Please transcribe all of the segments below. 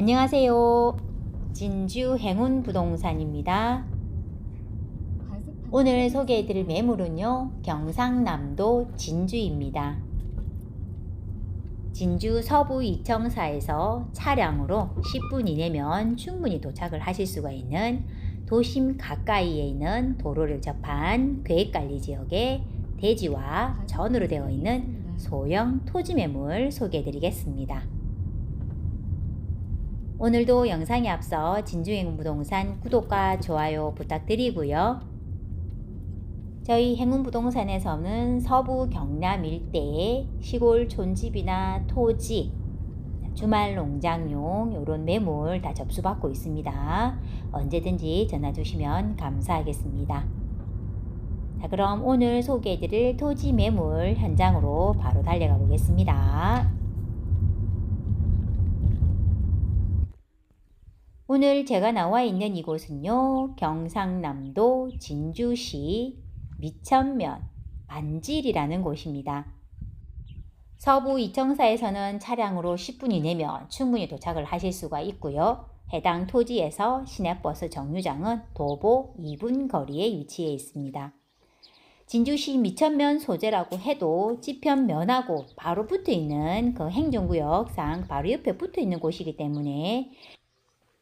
안녕하세요. 진주 행운 부동산입니다. 오늘 소개해드릴 매물은요, 경상남도 진주입니다. 진주 서부 이청사에서 차량으로 10분 이내면 충분히 도착을 하실 수가 있는 도심 가까이에 있는 도로를 접한 계획관리 지역의 대지와 전으로 되어 있는 소형 토지 매물 소개해드리겠습니다. 오늘도 영상에 앞서 진주행운 부동산 구독과 좋아요 부탁드리고요. 저희 행운 부동산에서는 서부 경남 일대의 시골 촌집이나 토지, 주말 농장용 이런 매물 다 접수받고 있습니다. 언제든지 전화 주시면 감사하겠습니다. 자, 그럼 오늘 소개해드릴 토지 매물 현장으로 바로 달려가 보겠습니다. 오늘 제가 나와 있는 이곳은요, 경상남도 진주시 미천면 반질이라는 곳입니다. 서부 이청사에서는 차량으로 10분 이내면 충분히 도착을 하실 수가 있고요. 해당 토지에서 시내버스 정류장은 도보 2분 거리에 위치해 있습니다. 진주시 미천면 소재라고 해도 지편면하고 바로 붙어 있는 그 행정구역상 바로 옆에 붙어 있는 곳이기 때문에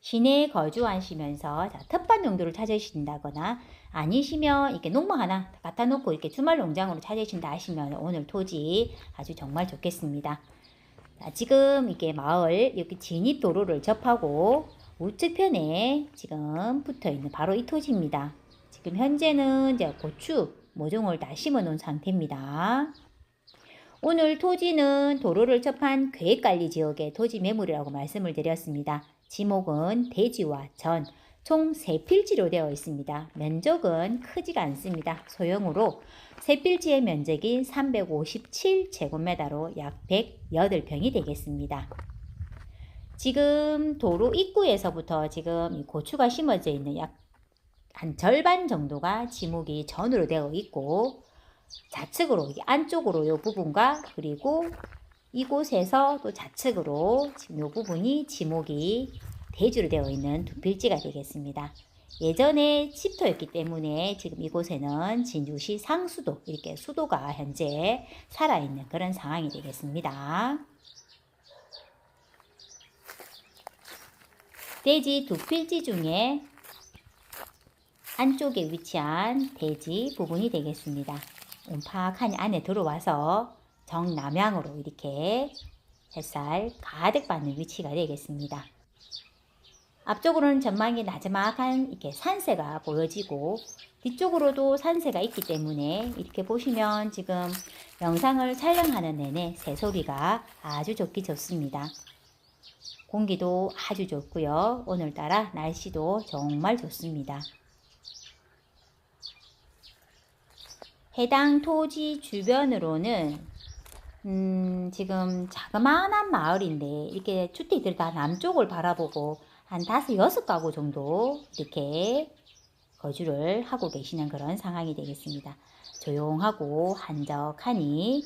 시내에 거주하시면서 자, 텃밭 용도를 찾으신다거나 아니시면 이렇게 농막 하나 갖다 놓고 이렇게 주말 농장으로 찾으신다 하시면 오늘 토지 아주 정말 좋겠습니다. 자, 지금 이게 마을 이렇게 진입 도로를 접하고 우측편에 지금 붙어 있는 바로 이 토지입니다. 지금 현재는 이제 고추 모종을 다 심어 놓은 상태입니다. 오늘 토지는 도로를 접한 계획관리 지역의 토지 매물이라고 말씀을 드렸습니다. 지목은 대지와 전, 총 3필지로 되어 있습니다. 면적은 크지가 않습니다. 소형으로 3필지의 면적이 357제곱미터로 약 108평이 되겠습니다. 지금 도로 입구에서부터 지금 이 고추가 심어져 있는 약 한 절반 정도가 지목이 전으로 되어 있고 좌측으로 안쪽으로 이 부분과 그리고 이곳에서 또 좌측으로 지금 이 부분이 지목이 대주로 되어 있는 두 필지가 되겠습니다. 예전에 칩터였기 때문에 지금 이곳에는 진주시 상수도 이렇게 수도가 현재 살아있는 그런 상황이 되겠습니다. 대지 두 필지 중에 안쪽에 위치한 대지 부분이 되겠습니다. 움팍하니 안에 들어와서 정남향으로 이렇게 햇살 가득 받는 위치가 되겠습니다. 앞쪽으로는 전망이 나지막한 이렇게 산세가 보여지고 뒤쪽으로도 산세가 있기 때문에 이렇게 보시면 지금 영상을 촬영하는 내내 새소리가 아주 좋기 좋습니다. 공기도 아주 좋고요. 오늘따라 날씨도 정말 좋습니다. 해당 토지 주변으로는 음, 지금 자그마한 마을인데 이렇게 주택들이 다 남쪽을 바라보고 한 다섯 여섯 가구 정도 이렇게 거주를 하고 계시는 그런 상황이 되겠습니다. 조용하고 한적하니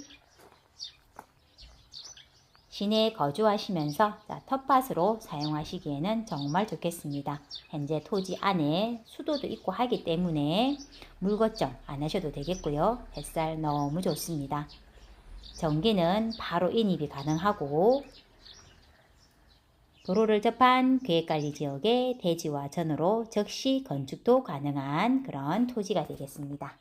시내에 거주하시면서 텃밭으로 사용하시기에는 정말 좋겠습니다. 현재 토지 안에 수도도 있고 하기 때문에 물 걱정 안 하셔도 되겠고요. 햇살 너무 좋습니다. 전기는 바로 인입이 가능하고 도로를 접한 계획관리 지역의 대지와 전으로 즉시 건축도 가능한 그런 토지가 되겠습니다.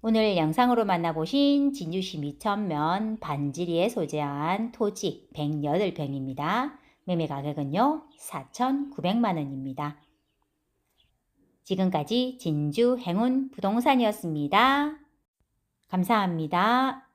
오늘 영상으로 만나보신 진주시 미천면 반지리에 소재한 토지 108평입니다. 매매 가격은요 4,900만원입니다. 지금까지 진주 행운 부동산이었습니다. 감사합니다.